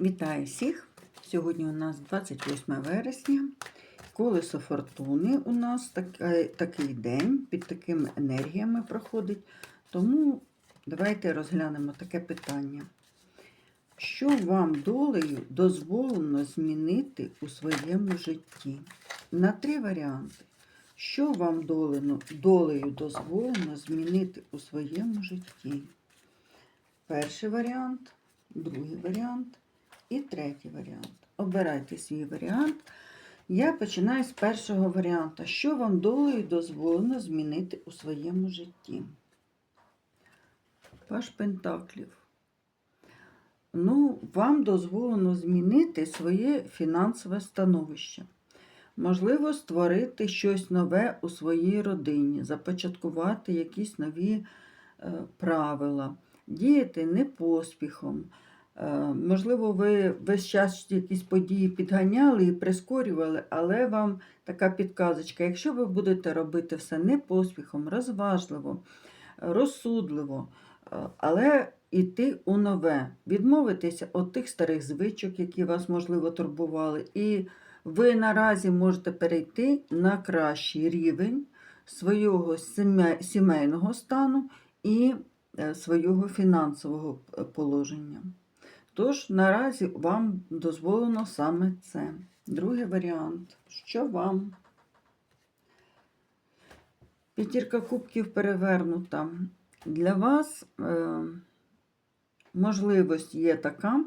Вітаю всіх! Сьогодні у нас 28 вересня. Колесо фортуни у нас так, е, такий день під такими енергіями проходить. Тому давайте розглянемо таке питання. Що вам долею дозволено змінити у своєму житті? На три варіанти. Що вам долено, долею дозволено змінити у своєму житті? Перший варіант, другий варіант і третій варіант. Обирайте свій варіант. Я починаю з першого варіанту. Що вам долею дозволено змінити у своєму житті? Паш Пентаклів. Ну, вам дозволено змінити своє фінансове становище. Можливо, створити щось нове у своїй родині, започаткувати якісь нові е, правила, діяти не поспіхом. Е, Можливо, ви весь час якісь події підганяли і прискорювали, але вам така підказочка. Якщо ви будете робити все не поспіхом, розважливо, розсудливо, е, але йти у нове, відмовитися від тих старих звичок, які вас, можливо, турбували, і ви наразі можете перейти на кращий рівень свого сімейного стану і е, свого фінансового положення. Тож наразі вам дозволено саме це. Другий варіант. Що вам? П'ятірка кубків перевернута. Для вас е, можливість є така,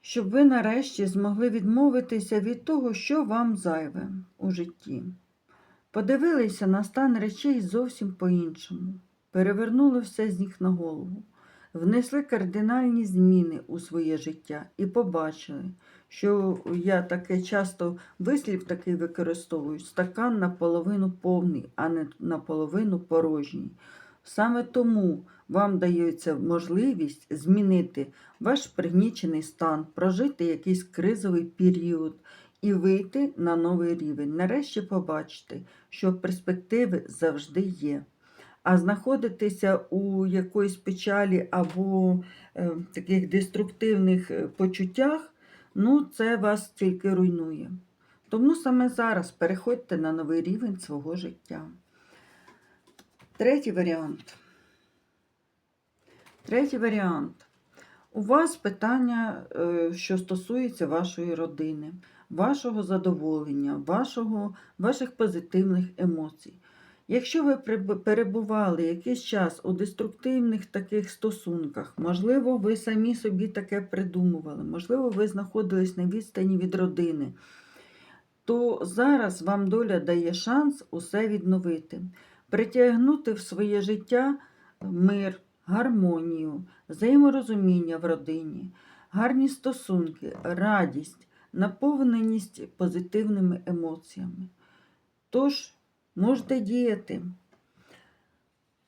щоб ви нарешті змогли відмовитися від того, що вам зайве у житті. Подивилися на стан речей зовсім по-іншому, перевернули все з ніг на голову внесли кардинальні зміни у своє життя і побачили, що я таке часто вислів такий використовую: стакан наполовину повний, а не наполовину порожній. Саме тому вам дається можливість змінити ваш пригнічений стан, прожити якийсь кризовий період і вийти на новий рівень. Нарешті побачити, що перспективи завжди є. А знаходитися у якоїсь печалі або е, таких деструктивних е, почуттях, ну, це вас тільки руйнує. Тому саме зараз переходьте на новий рівень свого життя. Третій варіант. Третій варіант. У вас питання, е, що стосується вашої родини, вашого задоволення, вашого, ваших позитивних емоцій. Якщо ви перебували якийсь час у деструктивних таких стосунках, можливо, ви самі собі таке придумували, можливо, ви знаходились на відстані від родини, то зараз вам доля дає шанс усе відновити, притягнути в своє життя мир, гармонію, взаєморозуміння в родині, гарні стосунки, радість, наповненість позитивними емоціями. Тож, можете діяти.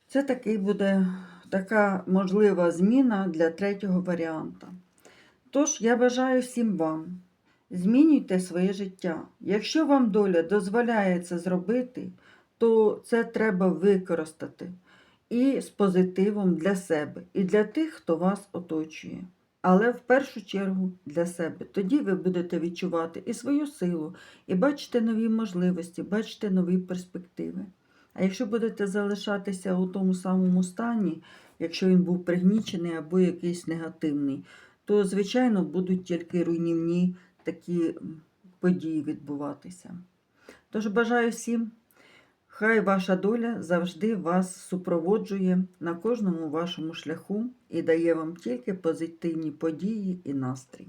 Це такий буде така можлива зміна для третього варіанта. Тож, я бажаю всім вам. Змінюйте своє життя. Якщо вам доля дозволяє це зробити, то це треба використати і з позитивом для себе, і для тих, хто вас оточує. Але в першу чергу для себе. Тоді ви будете відчувати і свою силу, і бачите нові можливості, бачите нові перспективи. А якщо будете залишатися у тому самому стані, якщо він був пригнічений або якийсь негативний, то, звичайно, будуть тільки руйнівні такі події відбуватися. Тож бажаю всім, хай ваша доля завжди вас супроводжує на кожному вашому шляху і дає вам тільки позитивні події і настрій.